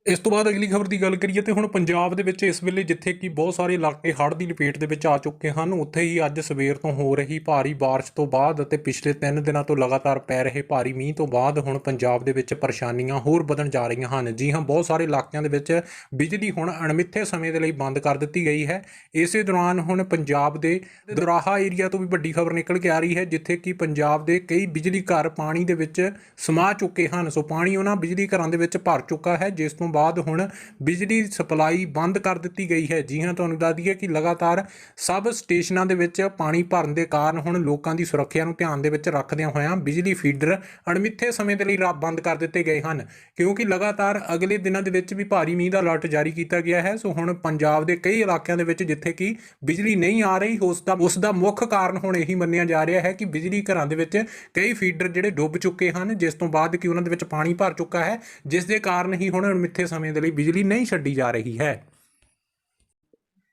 ਇਸ ਤੋਂ ਬਾਅਦ ਅਗਲੀ ਖਬਰ ਦੀ ਗੱਲ ਕਰੀਏ ਤੇ ਹੁਣ ਪੰਜਾਬ ਦੇ ਵਿੱਚ ਇਸ ਵੇਲੇ ਜਿੱਥੇ ਕਿ ਬਹੁਤ ਸਾਰੇ ਇਲਾਕੇ ਹੜ੍ਹ ਦੀ ਲਪੇਟ ਦੇ ਵਿੱਚ ਆ ਚੁੱਕੇ ਹਨ, ਉੱਥੇ ਹੀ ਅੱਜ ਸਵੇਰ ਤੋਂ ਹੋ ਰਹੀ ਭਾਰੀ ਬਾਰਿਸ਼ ਤੋਂ ਬਾਅਦ ਅਤੇ ਪਿਛਲੇ 3 ਦਿਨਾਂ ਤੋਂ ਲਗਾਤਾਰ ਪੈ ਰਹੇ ਭਾਰੀ ਮੀਂਹ ਤੋਂ ਬਾਅਦ ਹੁਣ ਪੰਜਾਬ ਦੇ ਵਿੱਚ ਪਰੇਸ਼ਾਨੀਆਂ ਹੋਰ ਵਧਣ ਜਾ ਰਹੀਆਂ ਹਨ। ਜੀ ਹਾਂ, ਬਹੁਤ ਸਾਰੇ ਇਲਾਕਿਆਂ ਦੇ ਵਿੱਚ ਬਿਜਲੀ ਹੁਣ ਅਣਮਿੱਥੇ ਸਮੇਂ ਦੇ ਲਈ ਬੰਦ ਕਰ ਦਿੱਤੀ ਗਈ ਹੈ। ਇਸੇ ਦੌਰਾਨ ਹੁਣ ਪੰਜਾਬ ਦੇ ਦੁਰਾਹਾ ਏਰੀਆ ਤੋਂ ਵੀ ਵੱਡੀ ਖਬਰ ਨਿਕਲ ਕੇ ਆ ਰਹੀ ਹੈ, ਜਿੱਥੇ ਕਿ ਪੰਜਾਬ ਦੇ ਕਈ ਬਿਜਲੀ ਘਰ ਪਾਣੀ ਦੇ ਵਿੱਚ ਸਮਾ ਚੁੱਕੇ ਹਨ। ਸੋ ਪਾਣੀ ਉਹਨਾਂ ਬਿਜਲੀ ਘਰਾਂ ਦੇ ਵਿੱਚ ਭਰ ਚੁੱਕਾ ਹੈ, ਜਿਸ ਤੋਂ ਬਾਅਦ ਹੁਣ ਬਿਜਲੀ ਸਪਲਾਈ ਬੰਦ ਕਰ ਦਿੱਤੀ ਗਈ ਹੈ। ਜੀ ਹਾਂ, ਤੁਹਾਨੂੰ ਦੱਸ ਦਈਏ ਕਿ ਲਗਾਤਾਰ ਸਭ ਸਟੇਸ਼ਨਾਂ ਦੇ ਵਿੱਚ ਪਾਣੀ ਭਰਨ ਦੇ ਕਾਰਨ ਹੁਣ ਲੋਕਾਂ ਦੀ ਸੁਰੱਖਿਆ ਨੂੰ ਧਿਆਨ ਦੇ ਵਿੱਚ ਰੱਖਦਿਆਂ ਹੋਇਆਂ ਬਿਜਲੀ ਫੀਡਰ ਅਣਮਿੱਥੇ ਸਮੇਂ ਦੇ ਲਈ ਰਾ- ਬੰਦ ਕਰ ਦਿੱਤੇ ਗਏ ਹਨ। ਕਿਉਂਕਿ ਲਗਾਤਾਰ ਅਗਲੇ ਦਿਨਾਂ ਦੇ ਵਿੱਚ ਵੀ ਭਾਰੀ ਮੀਂਹ ਦਾ ਅਲਰਟ ਜਾਰੀ ਕੀਤਾ ਗਿਆ ਹੈ। ਸੋ ਹੁਣ ਪੰਜਾਬ ਦੇ ਕਈ ਇਲਾਕਿਆਂ ਦੇ ਵਿੱਚ ਜਿੱਥੇ ਕਿ ਬਿਜਲੀ ਨਹੀਂ ਆ ਰਹੀ, ਉਸ ਦਾ ਉਸ ਦਾ ਮੁੱਖ ਕਾਰਨ ਹੁਣ ਇਹੀ ਮੰਨਿਆ ਜਾ ਰਿਹਾ ਹੈ ਕਿ ਬਿਜਲੀ ਘਰਾਂ ਦੇ ਵਿੱਚ ਕਈ ਫੀਡਰ ਜਿਹੜੇ ਡੁੱਬ ਚੁੱਕੇ ਹਨ, ਜਿਸ ਤੋਂ ਬਾਅਦ ਕਿ ਉਹਨਾਂ ਦੇ ਵਿੱਚ ਪਾਣੀ ਭਰ ਚੁੱਕਾ ਹੈ। ਜਿਸ ਦੇ ਕਾਰਨ ਹੀ ਹੁਣ ਅਣਮਿੱਥੇ ਸਮੇਂ ਦੇ ਲਈ ਬਿਜਲੀ ਨਹੀਂ ਛੱਡੀ ਜਾ ਰਹੀ ਹੈ।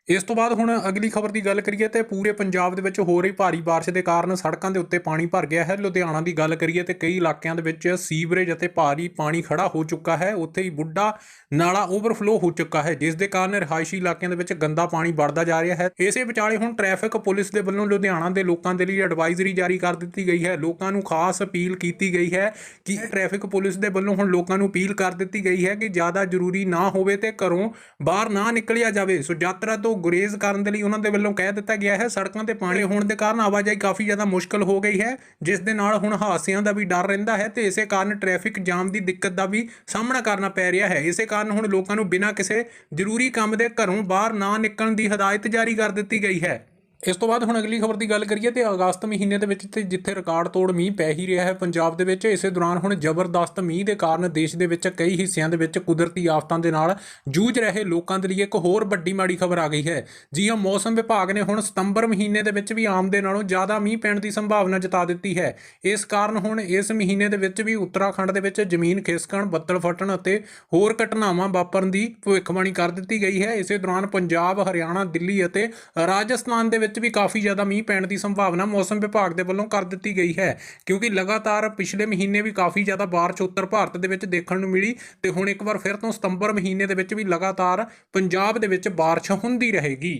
ਇਸ ਤੋਂ ਬਾਅਦ ਹੁਣ ਅਗਲੀ ਖਬਰ ਦੀ ਗੱਲ ਕਰੀਏ ਤੇ ਪੂਰੇ ਪੰਜਾਬ ਦੇ ਵਿੱਚ ਹੋ ਰਹੀ ਭਾਰੀ ਬਾਰਿਸ਼ ਦੇ ਕਾਰਨ ਸੜਕਾਂ ਦੇ ਉੱਤੇ ਪਾਣੀ ਭਰ ਗਿਆ ਹੈ। ਲੁਧਿਆਣਾ ਦੀ ਗੱਲ ਕਰੀਏ ਤੇ ਕਈ ਇਲਾਕਿਆਂ ਦੇ ਵਿੱਚ ਸੀਵਰੇਜ ਅਤੇ ਭਾਰੀ ਪਾਣੀ ਖੜਾ ਹੋ ਚੁੱਕਾ ਹੈ। ਉੱਥੇ ਹੀ ਬੁੱਢਾ ਨਾਲਾ ਓਵਰਫਲੋ ਹੋ ਚੁੱਕਾ ਹੈ, ਜਿਸ ਦੇ ਕਾਰਨ ਰਿਹਾਇਸ਼ੀ ਇਲਾਕਿਆਂ ਦੇ ਵਿੱਚ ਗੰਦਾ ਪਾਣੀ ਵੜਦਾ ਜਾ ਰਿਹਾ ਹੈ। ਇਸੇ ਵਿਚਾਲੇ ਹੁਣ ਟ੍ਰੈਫਿਕ ਪੁਲਿਸ ਦੇ ਵੱਲੋਂ ਲੁਧਿਆਣਾ ਦੇ ਲੋਕਾਂ ਦੇ ਲਈ ਐਡਵਾਈਜ਼ਰੀ ਜਾਰੀ ਕਰ ਦਿੱਤੀ ਗਈ ਹੈ। ਲੋਕਾਂ ਨੂੰ ਖਾਸ ਅਪੀਲ ਕੀਤੀ ਗਈ ਹੈ ਕਿ ਟ੍ਰੈਫਿਕ ਪੁਲਿਸ ਦੇ ਵੱਲੋਂ ਹੁਣ ਲੋਕਾਂ ਨੂੰ ਅਪੀਲ ਕਰ ਦਿੱਤੀ ਗਈ ਹੈ ਕਿ ਜ਼ਿਆਦਾ ਜ਼ਰੂਰੀ ਨਾ ਹੋਵੇ ਤੇ ਘਰੋਂ ਬਾਹਰ ਨਾ ਨਿਕਲਿਆ ਜਾਵੇ। ਸੋ ਯਾਤਰਾ ਤੋਂ ਗੁਰੇਜ਼ ਕਰਨ ਦੇ ਲਈ ਉਹਨਾਂ ਦੇ ਵੱਲੋਂ ਕਹਿ ਦਿੱਤਾ ਗਿਆ ਹੈ, ਸੜਕਾਂ ਤੇ ਪਾਣੀ ਹੋਣ ਦੇ ਕਾਰਨ ਆਵਾਜਾਈ ਕਾਫੀ ਜ਼ਿਆਦਾ ਮੁਸ਼ਕਲ ਹੋ ਗਈ ਹੈ, ਜਿਸ ਦੇ ਨਾਲ ਹੁਣ ਹਾਦਸਿਆਂ ਦਾ ਵੀ ਡਰ ਰਹਿੰਦਾ ਹੈ ਤੇ ਇਸੇ ਕਾਰਨ ਟ੍ਰੈਫਿਕ ਜਾਮ ਦੀ ਦਿੱਕਤ ਦਾ ਵੀ ਸਾਹਮਣਾ ਕਰਨਾ ਪੈ ਰਿਹਾ ਹੈ। ਇਸੇ ਕਾਰਨ ਹੁਣ ਲੋਕਾਂ ਨੂੰ ਬਿਨਾਂ ਕਿਸੇ ਜ਼ਰੂਰੀ ਕੰਮ ਦੇ ਘਰੋਂ ਬਾਹਰ ਨਾ ਨਿਕਲਣ ਦੀ ਹਦਾਇਤ ਜਾਰੀ ਕਰ ਦਿੱਤੀ ਗਈ ਹੈ। ਇਸ ਤੋਂ ਬਾਅਦ ਹੁਣ ਅਗਲੀ ਖਬਰ ਦੀ ਗੱਲ ਕਰੀਏ ਤੇ ਅਗਸਤ ਮਹੀਨੇ ਦੇ ਵਿੱਚ ਤੇ ਜਿੱਥੇ ਰਿਕਾਰਡ ਤੋੜ ਮੀਂਹ ਪੈ ਹੀ ਰਿਹਾ ਹੈ, ਪੰਜਾਬ ਦੇ ਵਿੱਚ, ਇਸੇ ਦੌਰਾਨ ਹੁਣ ਜ਼ਬਰਦਸਤ ਮੀਂਹ ਦੇ ਕਾਰਨ ਦੇਸ਼ ਦੇ ਵਿੱਚ ਕਈ ਹਿੱਸਿਆਂ ਦੇ ਵਿੱਚ ਕੁਦਰਤੀ ਆਫਤਾਂ ਦੇ ਨਾਲ ਜੂਝ ਰਹੇ ਲੋਕਾਂ ਦੇ ਲਈ ਇੱਕ ਹੋਰ ਵੱਡੀ ਮਾੜੀ ਖਬਰ ਆ ਗਈ ਹੈ। ਜੀ ਹਾਂ, ਮੌਸਮ ਵਿਭਾਗ ਨੇ ਹੁਣ ਸਤੰਬਰ ਮਹੀਨੇ ਦੇ ਵਿੱਚ ਵੀ ਆਮ ਦੇ ਨਾਲੋਂ ਜ਼ਿਆਦਾ ਮੀਂਹ ਪੈਣ ਦੀ ਸੰਭਾਵਨਾ ਜਤਾ ਦਿੱਤੀ ਹੈ। ਇਸ ਕਾਰਨ ਹੁਣ ਇਸ ਮਹੀਨੇ ਦੇ ਵਿੱਚ ਵੀ ਉੱਤਰਾਖੰਡ ਦੇ ਵਿੱਚ ਜ਼ਮੀਨ ਖਿਸਕਣ ਬੱਦਲ ਫਟਣ ਅਤੇ ਹੋਰ ਘਟਨਾਵਾਂ ਵਾਪਰਨ ਦੀ ਭਵਿੱਖਬਾਣੀ ਕਰ ਦਿੱਤੀ ਗਈ ਹੈ। ਇਸੇ ਦੌਰਾਨ ਪੰਜਾਬ, ਹਰਿਆਣਾ, ਦਿੱਲੀ ਅਤੇ ਰਾਜਸਥਾਨ ਦੇ ਵਿੱਚ ਵਿੱਚ ਵੀ ਕਾਫੀ ਜ਼ਿਆਦਾ ਮੀਂਹ ਪੈਣ ਦੀ ਸੰਭਾਵਨਾ ਮੌਸਮ ਵਿਭਾਗ ਦੇ ਵੱਲੋਂ ਕਰ ਦਿੱਤੀ ਗਈ ਹੈ, ਕਿਉਂਕਿ ਲਗਾਤਾਰ ਪਿਛਲੇ ਮਹੀਨੇ ਵੀ ਕਾਫੀ ਜ਼ਿਆਦਾ ਬਾਰਿਸ਼ ਉੱਤਰ ਭਾਰਤ ਦੇ ਵਿੱਚ ਦੇਖਣ ਨੂੰ ਮਿਲੀ ਤੇ ਹੁਣ ਇੱਕ ਵਾਰ ਫਿਰ ਤੋਂ ਸਤੰਬਰ ਮਹੀਨੇ ਦੇ ਵਿੱਚ ਵੀ ਲਗਾਤਾਰ ਪੰਜਾਬ ਦੇ ਵਿੱਚ ਬਾਰਿਸ਼ ਹੁੰਦੀ ਰਹੇਗੀ।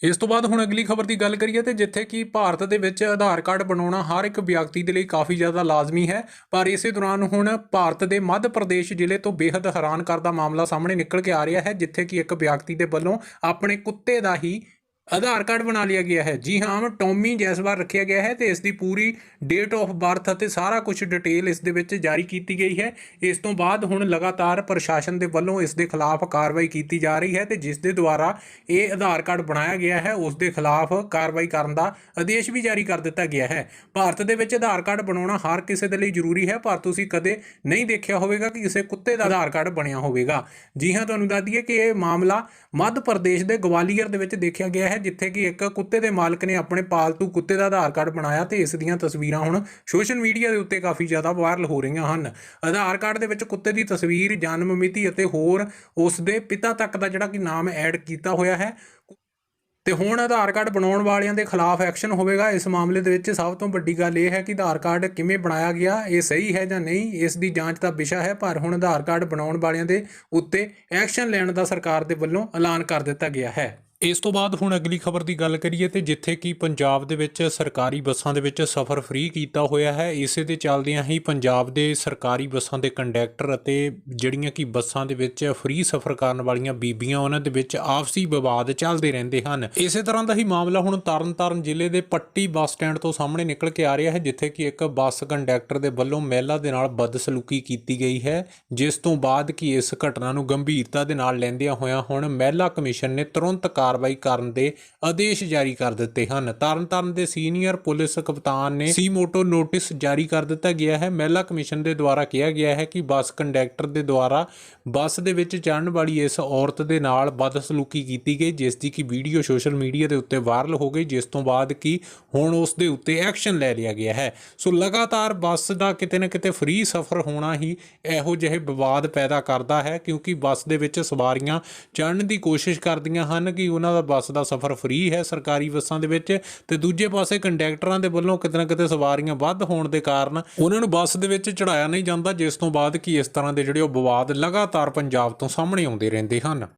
ਇਸ ਤੋਂ ਬਾਅਦ ਹੁਣ ਅਗਲੀ ਖਬਰ ਦੀ ਗੱਲ ਕਰੀਏ ਤੇ ਜਿੱਥੇ ਕਿ ਭਾਰਤ ਦੇ ਵਿੱਚ ਆਧਾਰ ਕਾਰਡ ਬਣਾਉਣਾ ਹਰ ਇੱਕ ਵਿਅਕਤੀ ਦੇ ਲਈ ਕਾਫੀ ਜ਼ਿਆਦਾ ਲਾਜ਼ਮੀ ਹੈ, ਪਰ ਇਸੇ ਦੌਰਾਨ ਹੁਣ ਭਾਰਤ ਦੇ ਮੱਧ ਪ੍ਰਦੇਸ਼ ਜ਼ਿਲ੍ਹੇ ਤੋਂ ਬੇहद ਹੈਰਾਨ ਕਰਦਾ ਮਾਮਲਾ ਸਾਹਮਣੇ ਨਿਕਲ ਕੇ ਆ ਰਿਹਾ ਹੈ, ਜਿੱਥੇ ਕਿ ਇੱਕ ਵਿਅਕਤੀ ਦੇ ਵੱਲੋਂ ਆਪਣੇ ਕੁੱਤੇ ਦਾ ਹੀ ਆਧਾਰ ਕਾਰਡ ਬਣਾ ਲਿਆ ਗਿਆ ਹੈ। ਜੀ ਹਾਂ, ਟੌਮੀ ਜੈਸਵਾਲ ਰੱਖਿਆ ਗਿਆ ਹੈ ਤੇ ਇਸ ਦੀ ਪੂਰੀ ਡੇਟ ਆਫ ਬਰਥ ਅਤੇ ਸਾਰਾ ਕੁਝ ਡਿਟੇਲ ਇਸ ਦੇ ਵਿੱਚ ਜਾਰੀ ਕੀਤੀ ਗਈ ਹੈ। ਇਸ ਤੋਂ ਬਾਅਦ ਹੁਣ ਲਗਾਤਾਰ ਪ੍ਰਸ਼ਾਸਨ ਦੇ ਵੱਲੋਂ ਇਸ ਦੇ ਖਿਲਾਫ ਕਾਰਵਾਈ ਕੀਤੀ ਜਾ ਰਹੀ ਹੈ ਤੇ ਜਿਸ ਦੇ ਦੁਆਰਾ ਇਹ ਆਧਾਰ ਕਾਰਡ ਬਣਾਇਆ ਗਿਆ ਹੈ, ਉਸ ਦੇ ਖਿਲਾਫ ਕਾਰਵਾਈ ਕਰਨ ਦਾ ਆਦੇਸ਼ ਵੀ ਜਾਰੀ ਕਰ ਦਿੱਤਾ ਗਿਆ ਹੈ। ਭਾਰਤ ਦੇ ਵਿੱਚ ਆਧਾਰ ਕਾਰਡ ਬਣਾਉਣਾ ਹਰ ਕਿਸੇ ਦੇ ਲਈ ਜ਼ਰੂਰੀ ਹੈ, ਪਰ ਤੁਸੀਂ ਕਦੇ ਨਹੀਂ ਦੇਖਿਆ ਹੋਵੇਗਾ ਕਿ ਕਿਸੇ ਕੁੱਤੇ ਦਾ ਆਧਾਰ ਕਾਰਡ ਬਣਿਆ ਹੋਵੇਗਾ। ਜੀ ਹਾਂ, ਤੁਹਾਨੂੰ ਦੱਸ ਦਈਏ ਕਿ ਇਹ ਮਾਮਲਾ ਮੱਧ ਪ੍ਰਦੇਸ਼ ਦੇ ਗਵਾਲੀਅਰ ਦੇ ਵਿੱਚ ਦੇਖਿਆ ਗਿਆ ਹੈ ਜਿੱਥੇ ਕਿ ਇੱਕ ਕੁੱਤੇ ਦੇ ਮਾਲਕ ਨੇ ਆਪਣੇ ਪਾਲਤੂ ਕੁੱਤੇ ਦਾ ਆਧਾਰ ਕਾਰਡ ਬਣਾਇਆ ਤੇ ਇਸ ਦੀਆਂ ਤਸਵੀਰਾਂ ਹੁਣ ਸੋਸ਼ਲ ਮੀਡੀਆ ਦੇ ਉੱਤੇ ਕਾਫੀ ਜ਼ਿਆਦਾ ਵਾਇਰਲ ਹੋ ਰਹੀਆਂ ਹਨ। ਆਧਾਰ ਕਾਰਡ ਦੇ ਵਿੱਚ ਕੁੱਤੇ ਦੀ ਤਸਵੀਰ, ਜਨਮ ਮਿਤੀ ਅਤੇ ਹੋਰ ਉਸ ਦੇ ਪਿਤਾ ਤੱਕ ਦਾ ਜਿਹੜਾ ਕਿ ਨਾਮ ਐਡ ਕੀਤਾ ਹੋਇਆ ਹੈ। ਤੇ ਹੁਣ ਆਧਾਰ ਕਾਰਡ ਬਣਾਉਣ ਵਾਲਿਆਂ ਦੇ ਖਿਲਾਫ ਐਕਸ਼ਨ ਹੋਵੇਗਾ। ਇਸ ਮਾਮਲੇ ਦੇ ਵਿੱਚ ਸਭ ਤੋਂ ਵੱਡੀ ਗੱਲ ਇਹ ਹੈ ਕਿ ਆਧਾਰ ਕਾਰਡ ਕਿਵੇਂ ਬਣਾਇਆ ਗਿਆ, ਇਹ ਸਹੀ ਹੈ ਜਾਂ ਨਹੀਂ, ਇਸ ਦੀ ਜਾਂਚ ਦਾ ਵਿਸ਼ਾ ਹੈ, ਪਰ ਹੁਣ ਆਧਾਰ ਕਾਰਡ ਬਣਾਉਣ ਵਾਲਿਆਂ ਦੇ ਉੱਤੇ ਐਕਸ਼ਨ ਲੈਣ ਦਾ ਸਰਕਾਰ ਦੇ ਵੱਲੋਂ ਐਲਾਨ ਕਰ ਦਿੱਤਾ ਗਿਆ ਹੈ। ਇਸ ਤੋਂ ਬਾਅਦ ਹੁਣ ਅਗਲੀ ਖਬਰ ਦੀ ਗੱਲ ਕਰੀਏ ਤੇ ਜਿੱਥੇ ਕਿ ਪੰਜਾਬ ਦੇ ਵਿੱਚ ਸਰਕਾਰੀ ਬੱਸਾਂ ਦੇ ਵਿੱਚ ਸਫ਼ਰ ਫ੍ਰੀ ਕੀਤਾ ਹੋਇਆ ਹੈ, ਇਸੇ ਦੇ ਚੱਲਦਿਆਂ ਹੀ ਪੰਜਾਬ ਦੇ ਸਰਕਾਰੀ ਬੱਸਾਂ ਦੇ ਕੰਡਕਟਰ ਅਤੇ ਜਿਹੜੀਆਂ ਕਿ ਬੱਸਾਂ ਦੇ ਵਿੱਚ ਫ੍ਰੀ ਸਫ਼ਰ ਕਰਨ ਵਾਲੀਆਂ ਬੀਬੀਆਂ ਉਹਨਾਂ ਦੇ ਵਿੱਚ ਆਪਸੀ ਵਿਵਾਦ ਚੱਲਦੇ ਰਹਿੰਦੇ ਹਨ। ਇਸੇ ਤਰ੍ਹਾਂ ਦਾ ਹੀ ਮਾਮਲਾ ਹੁਣ ਤਰਨਤਾਰਨ ਜ਼ਿਲ੍ਹੇ ਦੇ ਪੱਟੀ ਬੱਸ ਸਟੈਂਡ ਤੋਂ ਸਾਹਮਣੇ ਨਿਕਲ ਕੇ ਆ ਰਿਹਾ ਹੈ, ਜਿੱਥੇ ਕਿ ਇੱਕ ਬੱਸ ਕੰਡਕਟਰ ਦੇ ਵੱਲੋਂ ਮਹਿਲਾ ਦੇ ਨਾਲ ਬਦਸਲੂਕੀ ਕੀਤੀ ਗਈ ਹੈ, ਜਿਸ ਤੋਂ ਬਾਅਦ ਕਿ ਇਸ ਘਟਨਾ ਨੂੰ ਗੰਭੀਰਤਾ ਦੇ ਨਾਲ ਲੈਂਦਿਆਂ ਹੋਇਆਂ ਹੁਣ ਮਹਿਲਾ ਕਮਿਸ਼ਨ ਨੇ ਤੁਰੰਤ ਕਾਰ ਕਾਰਵਾਈ ਕਰਨ ਦੇ ਆਦੇਸ਼ ਜਾਰੀ ਕਰ ਦਿੱਤੇ ਹਨ। ਤਰਨਤਾਰਨ ਦੇ ਸੀਨੀਅਰ ਪੁਲਿਸ ਕਪਤਾਨ ਨੇ ਸੀ ਮੋਟੋ ਨੋਟਿਸ ਜਾਰੀ ਕਰ ਦਿੱਤਾ ਗਿਆ ਹੈ। ਮਹਿਲਾ ਕਮਿਸ਼ਨ ਦੇ ਦੁਆਰਾ ਕਿਹਾ ਗਿਆ ਹੈ ਕਿ ਬੱਸ ਕੰਡਕਟਰ ਦੇ ਦੁਆਰਾ ਬੱਸ ਦੇ ਵਿੱਚ ਚੜ੍ਹਨ ਵਾਲੀ ਇਸ ਔਰਤ ਦੇ ਨਾਲ ਬਦਸਲੂਕੀ ਕੀਤੀ ਗਈ, ਜਿਸ ਦੀ ਕਿ ਵੀਡੀਓ ਸੋਸ਼ਲ ਮੀਡੀਆ ਦੇ ਉੱਤੇ ਵਾਇਰਲ ਹੋ ਗਈ, ਜਿਸ ਤੋਂ ਬਾਅਦ ਕਿ ਹੁਣ ਉਸ ਦੇ ਉੱਤੇ ਐਕਸ਼ਨ ਲੈ ਲਿਆ ਗਿਆ ਹੈ। ਸੋ ਲਗਾਤਾਰ ਬੱਸ ਦਾ ਕਿਤੇ ਨਾ ਕਿਤੇ ਫ੍ਰੀ ਸਫ਼ਰ ਹੋਣਾ ਹੀ ਇਹੋ ਜਿਹੇ ਵਿਵਾਦ ਪੈਦਾ ਕਰਦਾ ਹੈ, ਕਿਉਂਕਿ ਬੱਸ ਦੇ ਵਿੱਚ ਸਵਾਰੀਆਂ ਚੜ੍ਹਨ ਦੀ ਕੋਸ਼ਿਸ਼ ਕਰਦੀਆਂ ਹਨ ਕਿ ਉਹਨਾਂ ਦਾ ਬੱਸ ਦਾ ਸਫ਼ਰ ਫ੍ਰੀ ਹੈ ਸਰਕਾਰੀ ਬੱਸਾਂ ਦੇ ਵਿੱਚ ਤੇ ਦੂਜੇ ਪਾਸੇ ਕੰਡਕਟਰਾਂ ਦੇ ਵੱਲੋਂ ਕਿਤੇ ਨਾ ਕਿਤੇ ਸਵਾਰੀਆਂ ਵੱਧ ਹੋਣ ਦੇ ਕਾਰਨ ਉਹਨਾਂ ਨੂੰ ਬੱਸ ਦੇ ਵਿੱਚ ਚੜਾਇਆ ਨਹੀਂ ਜਾਂਦਾ, ਜਿਸ ਤੋਂ ਬਾਅਦ ਕਿ ਇਸ ਤਰ੍ਹਾਂ ਦੇ ਜਿਹੜੇ ਉਹ ਵਿਵਾਦ ਲਗਾਤਾਰ ਪੰਜਾਬ ਤੋਂ ਸਾਹਮਣੇ ਆਉਂਦੇ ਰਹਿੰਦੇ ਹਨ।